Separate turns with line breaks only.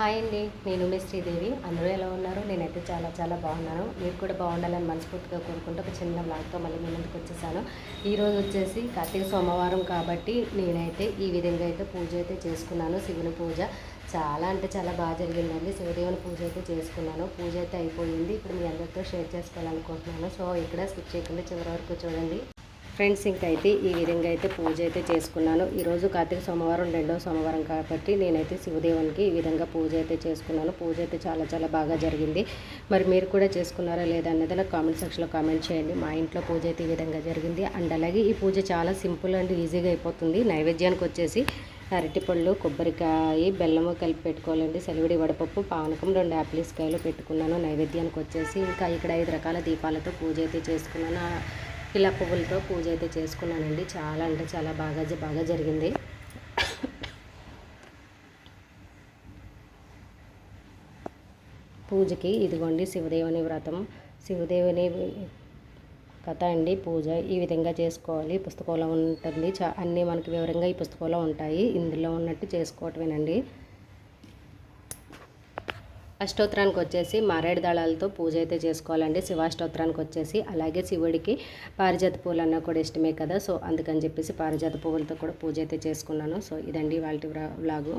Hi అండి నేను మీ శ్రీదేవి. అందరూ ఎలా ఉన్నారు? నేనైతే చాలా చాలా బాగున్నాను. మీరు కూడా బాగుండాలని మనస్ఫూర్తిగా కోరుకుంటూ ఒక చిన్న బ్లాగ్తో మళ్ళీ మీ ముందుకు వచ్చేసాను. ఈరోజు వచ్చేసి కార్తీక సోమవారం కాబట్టి నేనైతే ఈ విధంగా అయితే పూజ అయితే చేసుకున్నాను. శివుని పూజ చాలా అంటే చాలా బాగా జరిగిందండి. శివదేవుని పూజ అయితే చేసుకున్నాను. పూజ అయితే అయిపోయింది. ఇప్పుడు మీ అందరితో షేర్ చేసుకోవాలనుకుంటున్నాను. సో ఇక్కడ స్కిప్ చేయకుండా చివరి వరకు చూడండి. ఫ్రెండ్స్ ఇంకైతే ఈ విధంగా అయితే పూజ అయితే చేసుకున్నాను. ఈరోజు కార్తీక సోమవారం రెండో సోమవారం కాబట్టి నేనైతే శివదేవునికి ఈ విధంగా పూజ అయితే చేసుకున్నాను. పూజ అయితే చాలా చాలా బాగా జరిగింది. మరి మీరు కూడా చేసుకున్నారా లేదా అన్నది నాకు కామెంట్ సెక్షన్లో కామెంట్ చేయండి. మా ఇంట్లో పూజ అయితే ఈ విధంగా జరిగింది. అండ్ అలాగే ఈ పూజ చాలా సింపుల్ అండ్ ఈజీగా అయిపోతుంది. నైవేద్యానికి వచ్చేసి అరటిపళ్ళు కొబ్బరికాయ బెల్లము కలిపి పెట్టుకోవాలండి. సెలవిడి వడపప్పు పానకం రెండు యాపిల్స్ కాయలు పెట్టుకున్నాను. నైవేద్యానికి వచ్చేసి ఇంకా ఇక్కడ ఐదు రకాల దీపాలతో పూజ అయితే చేసుకున్నాను. ఇలా పువ్వులతో పూజ అయితే చేసుకున్నానండి. చాలా అంటే చాలా బాగా బాగా జరిగింది. పూజకి ఇదిగోండి శివదేవుని వ్రతం. శివదేవుని కథ అండి. పూజ ఈ విధంగా చేసుకోవాలి. పుస్తకంలో ఉంటుంది. చా అన్నీ మనకి వివరంగా ఈ పుస్తకంలో ఉంటాయి. ఇందులో ఉన్నట్టు చేసుకోవటమేనండి. అష్టోత్తరానికి వచ్చేసి మారేడు దళాలతో పూజ అయితే చేసుకోవాలండి. శివాష్టోత్తరానికి వచ్చేసి అలాగే శివుడికి పారిజాత పూలు అన్నా కూడా ఇష్టమే కదా. సో అందుకని చెప్పేసి పారిజాత పువ్వులతో కూడా పూజ అయితే చేసుకున్నాను. సో ఇదండి వాళ్ళ వ్లాగు.